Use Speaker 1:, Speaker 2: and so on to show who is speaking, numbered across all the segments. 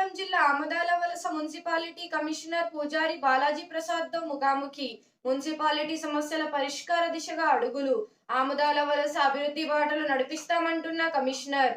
Speaker 1: శ్రీకాకుళం జిల్లా ఆమదాల వలస municipality commissioner పూజారి బాలాజీ ప్రసాద్తో ముఖాముఖి. మున్సిపాలిటీ సమస్యల పరిష్కార దిశగా అడుగులు. ఆముదాల వలస అభివృద్ధి బాటలు నడిపిస్తామంటున్న కమిషనర్.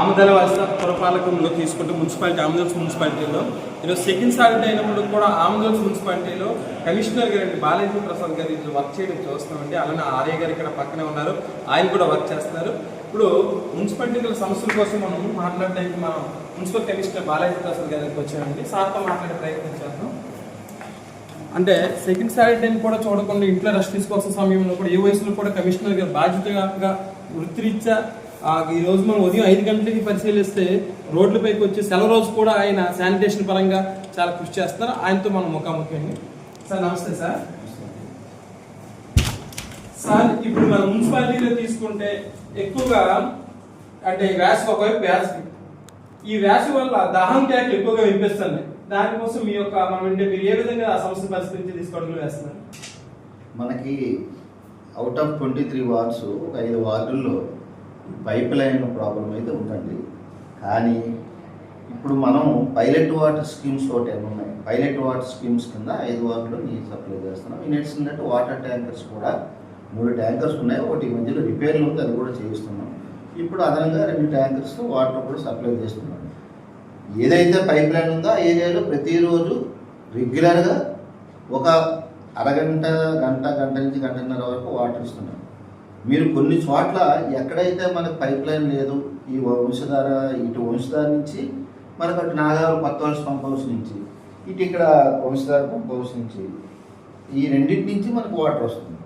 Speaker 2: ఆమదాల వలస పురపాలకంలో తీసుకుంటే మున్సిపాలిటీ ఆమదల్స్ మున్సిపాలిటీలో. ఈరోజు సెకండ్ సాటర్డే అయినప్పుడు కూడా ఆమదల్స్ మున్సిపాలిటీలో కమిషనర్ గారు బాలాజీ ప్రసాద్ గారు వర్క్ చేయడం చూస్తున్నామండి. అలానే ఆర్య గారు ఇక్కడ పక్కనే ఉన్నారు. ఆయన కూడా వర్క్ చేస్తున్నారు. ఇప్పుడు మున్సిపాలిటీల సమస్యల కోసం మనం మాట్లాడడానికి మనం మున్సిపల్ కమిషనర్ బాలాజీ ప్రసాద్ గారికి వచ్చామండి. సార్తో మాట్లాడే ప్రయత్నం చేద్దాం. అంటే సెకండ్ సాటర్డేని కూడా చూడకుండా ఇంట్లో రెస్ట్ తీసుకోవాల్సిన సమయంలో కూడా ఏ వయసులో కూడా కమిషనర్ గారు బాధ్యతగా వృత్తిరీత్యా ఈ రోజు మనం ఉదయం ఐదు గంటలకి పరిశీలిస్తే రోడ్లపైకి వచ్చి సెలవు రోజు కూడా ఆయన శానిటేషన్ పరంగా చాలా కృషి చేస్తున్నారు. ఆయనతో మనం ముఖాముఖి అండి. సార్ నమస్తే సార్. సార్ ఇప్పుడు మన మున్సిపాలిటీలో తీసుకుంటే ఎక్కువగా అంటే వేసవి ఒకవైపు వేసవి ఈ వేసవి వల్ల దాహం కేకలు ఎక్కువగా వినిపిస్తున్నాయి. దానికోసం మీ యొక్క మనం అంటే మీరు ఏ విధంగా ఆ సమస్య పరిస్థితి తీసుకోవడం వేస్తున్నారు?
Speaker 3: మనకి out of twenty three wards ఒక ఐదు వార్డుల్లో పైప్ లైన్ ప్రాబ్లం అయితే ఉందండి. కానీ ఇప్పుడు మనం పైలట్ వాటర్ స్కీమ్స్ ఒకటి ఉన్నాయి. పైలట్ వాటర్ స్కీమ్స్ కింద ఐదు వార్డులో నీరు సప్లై చేస్తున్నాం. ఈ నెక్స్ట్ వాటర్ ట్యాంకర్స్ కూడా మూడు ట్యాంకర్స్ ఉన్నాయి. ఒకటి మధ్యలో రిపేర్లు ఉంది. అది కూడా చేయిస్తున్నాం. ఇప్పుడు అదనంగా రెండు ట్యాంకర్స్ వాటర్ కూడా సప్లై చేస్తున్నాం. ఏదైతే పైప్ లైన్ ఉందో ఆ ఏరియాలో ప్రతిరోజు రెగ్యులర్గా ఒక అరగంట గంట గంట నుంచి గంటన్నర వరకు వాటర్ ఇస్తున్నాం. మీరు కొన్ని చోట్ల ఎక్కడైతే మనకు పైప్ లైన్ లేదు ఈ వంశధార ఇటు వంశధార నుంచి మనకు అటు నాగారు కొత్త వలస పంప్ హౌస్ నుంచి ఇటు ఇక్కడ వంశధార పంప్ హౌస్ నుంచి ఈ రెండింటి నుంచి మనకు వాటర్ వస్తుంది.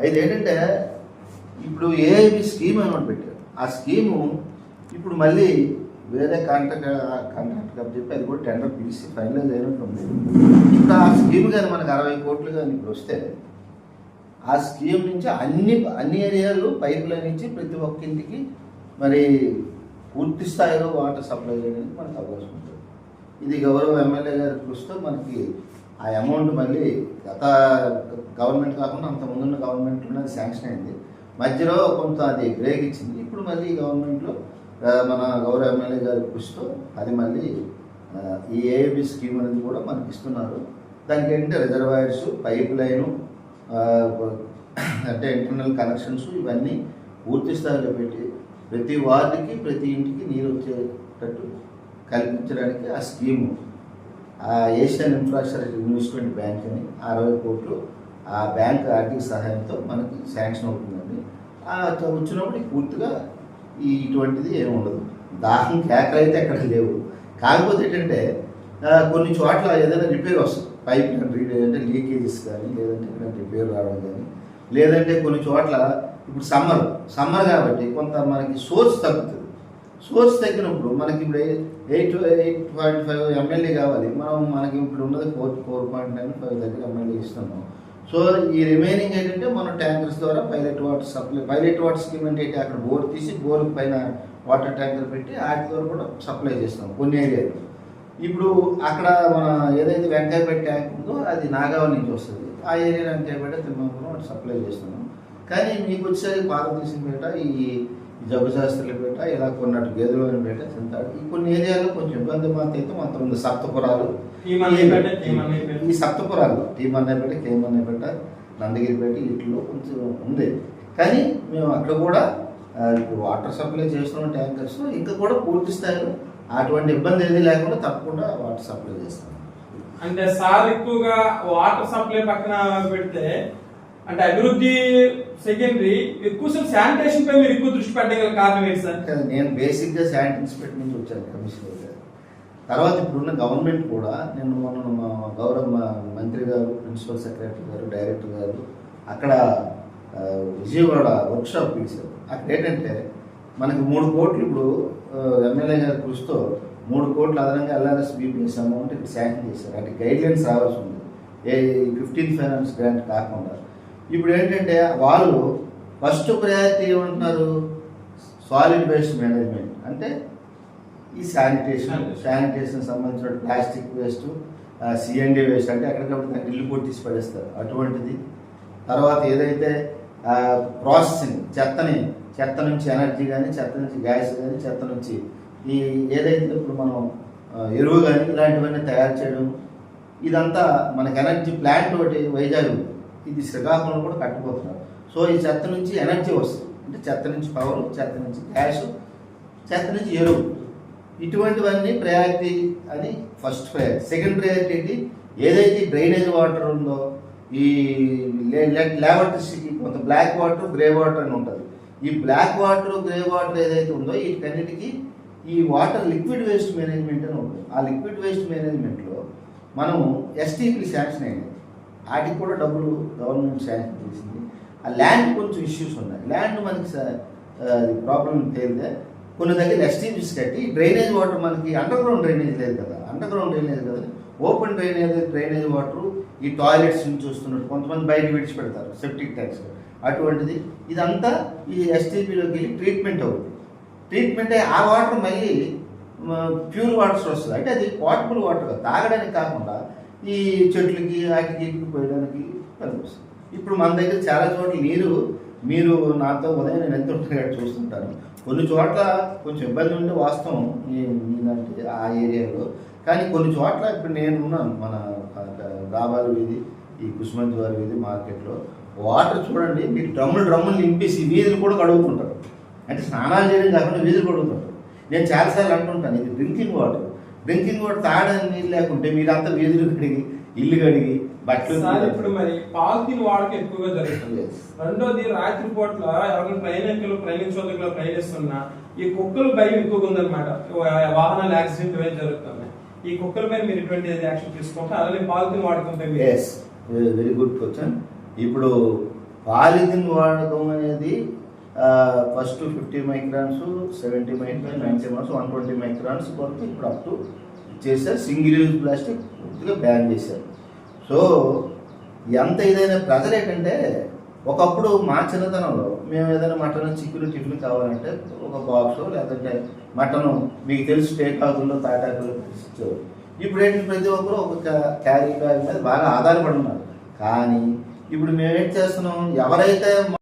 Speaker 3: అయితే ఏంటంటే ఇప్పుడు ఏఐబి స్కీమ్ అని ఒకటి పెట్టారు. ఆ స్కీము ఇప్పుడు మళ్ళీ వేరే కాంట్రాక్ట్ కాంట్రాక్ట్ అని చెప్పి అది కూడా టెండర్ పిలిచి ఫైనలైజ్ అయినట్టుంది ఇప్పుడు ఆ స్కీమ్ కానీ మనకు అరవై కోట్లు కానీ ఇప్పుడు వస్తే ఆ స్కీమ్ నుంచి అన్ని అన్ని ఏరియాలు పైప్ లైన్ నుంచి ప్రతి ఒక్క ఇంటికి మరి పూర్తి స్థాయిలో వాటర్ సప్లై చేయడానికి మనకు అవకాశం ఉంటుంది. ఇది గౌరవ ఎమ్మెల్యే గారి కృషితో మనకి ఆ అమౌంట్ మళ్ళీ గత గవర్నమెంట్ కాకుండా అంత ముందున్న గవర్నమెంట్లోనే శాంక్షన్ అయింది. మధ్యలో కొంత అది బ్రేక్ ఇచ్చింది. ఇప్పుడు మళ్ళీ గవర్నమెంట్లో మన గౌరవ ఎమ్మెల్యే గారి కృషితో అది మళ్ళీ ఈ ఏఏబి స్కీమ్ అనేది కూడా మనకి ఇస్తున్నారు. దానికి ఏంటంటే రిజర్వాయర్స్ పైప్ లైను అంటే ఇంటర్నల్ కనెక్షన్స్ ఇవన్నీ పూర్తి స్థాయిలో పెట్టి ప్రతి వార్డుకి ప్రతి ఇంటికి నీరు వచ్చేటట్టు కల్పించడానికి ఆ scheme Asian infrastructure investment bank అని అరవై కోట్లు ఆ బ్యాంక్ ఆర్థిక సహాయంతో మనకి శాంక్షన్ అవుతుందండి. వచ్చినప్పుడు పూర్తిగా ఈ ఇటువంటిది ఏమి ఉండదు. దాహం కేకలు అయితే అక్కడ లేవు. కాకపోతే ఏంటంటే కొన్ని చోట్ల ఏదైనా రిపేర్ వస్తుంది పైప్ అంటే లీకేజెస్ కానీ లేదంటే ఇక్కడ రిపేర్ రావడం కానీ లేదంటే కొన్ని చోట్ల ఇప్పుడు సమ్మర్ సమ్మర్ కాబట్టి కొంత మనకి సోర్స్ తగ్గుతుంది. సోర్స్ తగ్గినప్పుడు మనకి ఇప్పుడు eight eight point five MLD కావాలి. మనం మనకి ఇప్పుడు ఉన్నది four four point nine five దగ్గర ఎమ్మెల్యే ఇస్తున్నాం సో ఈ రిమైనింగ్ ఏంటంటే మనం ట్యాంకర్స్ ద్వారా pilot water supply pilot water scheme అంటే అక్కడ బోర్ తీసి బోర్ పైన వాటర్ ట్యాంకర్ పెట్టి వాటి ద్వారా కూడా సప్లై చేస్తాం కొన్ని ఏరియాలు ఇప్పుడు అక్కడ మన ఏదైతే వెంకాయపేట ట్యాంక్ ఉందో అది నాగావ నుంచి వస్తుంది. ఆ ఏరియా వెంకాయపేట తిరుమల సప్లై చేస్తున్నాం కానీ మీకు వచ్చేసరికి భారతదేశంపేట ఈ జబ్బుశాస్త్రులపేట ఇలా కొన్నట్టు గేదెలపేట చింతాడు ఈ కొన్ని ఏరియాలో కొంచెం ఇబ్బంది మాత్రం అయితే మాత్రం ఉంది. సప్తపురాలు. ఈ సప్తపురాలు. టీం అన్నపేట కేఎం అన్నపేట నందగిరిపేట వీటిలో కొంచెం ఉంది. కానీ మేము అక్కడ కూడా వాటర్ సప్లై చేస్తున్నాం ట్యాంకర్స్. ఇంకా కూడా పూర్తి స్థాయిలో అటువంటి ఇబ్బంది ఏది లేకుండా తప్పకుండా వాటర్ సప్లై చేస్తాం
Speaker 2: అంటే సార్ ఎక్కువగా వాటర్ సప్లై పక్కన పెడితే అంటే అభివృద్ధి సెకండరీ ఎక్కువ శానిటేషన్ పై మీరు ఎక్కువ దృష్టి పెట్టడం గల కారణం ఏంటి సార్?
Speaker 3: నేను బేసిక్గా శానిటరీ ఇన్స్పెక్టర్ నుంచి వచ్చాను కమిషనర్ గారు తర్వాత ఇప్పుడున్న గవర్నమెంట్ కూడా నేను మొన్న మా గౌరవ మంత్రి గారు ప్రిన్సిపల్ సెక్రటరీ గారు డైరెక్టర్ గారు అక్కడ విజయవాడ వర్క్షాప్ పిలిచారు. అక్కడ ఏంటంటే మనకి మూడు కోట్లు ఇప్పుడు ఎమ్మెల్యే గారి కృషితో మూడు కోట్లు అదనంగా ఎల్ఆర్ఎస్ బీపీఎస్ అమౌంట్ ఇక్కడ శాంక్షన్ చేశారు. అంటే గైడ్ లైన్స్ రావాల్సి ఉంది. ఏ ఫిఫ్టీన్ ఫైనాన్స్ గ్రాంట్ కాకుండా ఇప్పుడు ఏంటంటే వాళ్ళు ఫస్ట్ ప్రయారిటీ ఏమంటున్నారు? సాలిడ్ వేస్ట్ మేనేజ్మెంట్ అంటే ఈ శానిటేషన్ శానిటేషన్ సంబంధించిన ప్లాస్టిక్ వేస్ట్ సిఎండి వేస్ట్ అంటే ఎక్కడికప్పుడు దాన్ని ఇల్లు కొట్టిసి పడేస్తారు. అటువంటిది. తర్వాత ఏదైతే ప్రాసెసింగ్ చెత్తని చెత్త నుంచి ఎనర్జీ కానీ చెత్త నుంచి గ్యాస్ కానీ చెత్త నుంచి ఈ ఏదైతే ఇప్పుడు మనం ఎరువు కానీ ఇలాంటివన్నీ తయారు చేయడం ఇదంతా మనకి ఎనర్జీ ప్లాంట్ ఒకటి వైజాగ్ ఉంది. ఇది శ్రీకాకుళం కూడా కట్టిపోతున్నారు సో ఈ చెత్త నుంచి ఎనర్జీ వస్తుంది. అంటే చెత్త నుంచి పవర్ చెత్త నుంచి గ్యాస్ చెత్త నుంచి ఎరువు. ఇటువంటివన్నీ ప్రయారిటీ అని ఫస్ట్ ప్రయారిటీ సెకండ్ ప్రయారిటీ ఏంటి? ఏదైతే డ్రైనేజ్ వాటర్ ఉందో ఈ లేబర్టీస్కి కొంత బ్లాక్ వాటర్ గ్రే వాటర్ అని ఉంటుంది. ఈ బ్లాక్ వాటర్ గ్రే వాటర్ ఏదైతే ఉందో వీటికన్నిటికీ ఈ వాటర్ లిక్విడ్ వేస్ట్ మేనేజ్మెంట్ అని ఉంటుంది. ఆ లిక్విడ్ వేస్ట్ మేనేజ్మెంట్లో మనము ఎస్టీపీ శాంక్షన్ అయింది వాటికి కూడా డబ్బులు గవర్నమెంట్ శాంక్షన్ చేసింది. ఆ ల్యాండ్ కొంచెం ఇష్యూస్ ఉన్నాయి. ల్యాండ్ మనకి ప్రాబ్లం తేలితే కొన్ని దగ్గర ఎస్టీపీస్ కట్టి డ్రైనేజ్ వాటర్ మనకి అండర్ గ్రౌండ్ డ్రైనేజ్ లేదు కదా. అండర్ గ్రౌండ్ డ్రైనేజ్ కదా. ఓపెన్ డ్రైనేజ్ డ్రైనేజ్ వాటర్ ఈ టాయిలెట్స్ నుంచి వస్తున్నట్టు కొంతమంది బయట విడిచిపెడతారు సెప్టిక్ ట్యాంక్స్ అటువంటిది. ఇదంతా ఈ ఎస్టీపీలోకి వెళ్ళి ట్రీట్మెంట్ అవుతుంది ట్రీట్మెంట్ అయ్యి ఆ వాటర్ మళ్ళీ ప్యూర్ వాటర్స్ వస్తుంది అంటే అది పోర్టబుల్ వాటర్ తాగడానికి కాకుండా ఈ చెట్లకి వాటికి పోయడానికి పనిపిస్తుంది ఇప్పుడు మన దగ్గర చాలా చోట్ల నీరు మీరు నాతో ఉదయం నేను ఎంత ఉంటుంది చూస్తుంటాను. కొన్ని చోట్ల కొంచెం ఇబ్బంది ఉంటే వాస్తవం ఈ- ఆ ఏరియాలో. కానీ కొన్ని చోట్ల ఇప్పుడు నేను ఉన్నాను మన రాబాలు వీధి ఈ కుష్మంతి వారి వీధి మార్కెట్లో. వాటర్ చూడండి మీకు డ్రమ్ములు డ్రమ్ములు నింపేసి వీధులు కూడా కడుగుతుంటారు. అంటే స్నానాలు చేయడం కాకుండా వీధులు కడుగుతుంటారు. నేను చాలాసార్లు అంటుంటాను ఇది డ్రింకింగ్ వాటర్. డ్రింకింగ్ వాటర్ తాగడానికి నీళ్ళు లేకుంటే మీరంతా వీధులు కడిగి ఇల్లు కడిగి బట్టలు
Speaker 2: ఇప్పుడు మరి పాలిథిన్ వాడకం ఎక్కువగా జరుగుతుంది. రెండోది రాత్రి పూట్ల ఎవరైనా ప్రయాణికులు ప్రయాణించోదకులు ప్రయాణిస్తున్నా ఈ కుక్కల భయం ఎక్కువగా ఉందన్నమాట. వాహనాలు యాక్సిడెంట్ ఏం జరుగుతున్నాయి. ఈ కుక్కల పైన మీరు ఎటువంటి యాక్షన్ తీసుకుంటే అలానే పాలిథిన్ వాడకంపై మీరు
Speaker 3: ఎస్ వెరీ గుడ్ క్వశ్చన్ ఇప్పుడు పాలిథిన్ వాడకం అనేది first fifty microns seventy microns ninety microns one twenty microns వరకు ఇప్పుడు అప్ టు చేశారు సింగిల్ యూజ్ ప్లాస్టిక్ పూర్తిగా బ్యాన్ చేశారు. సో ఎంత ఇదైనా ప్రజలు ఏంటంటే ఒకప్పుడు మా చిన్నతనంలో మేము ఏదైనా మటన్ చికెన్ టిఫిన్ కావాలంటే ఒక బాక్స్ లేదంటే మటన్ మీకు తెలుసు టేకాకుల్లో తాటాకుల్లో ఇచ్చేవారు ఇప్పుడు ఏంటి ప్రతి ఒక్కరు ఒక క్యారీ బ్యాగ్ మీద బాగా ఆధారపడి ఉన్నారు. కానీ ఇప్పుడు మేము ఏం చేస్తున్నాం? ఎవరైతే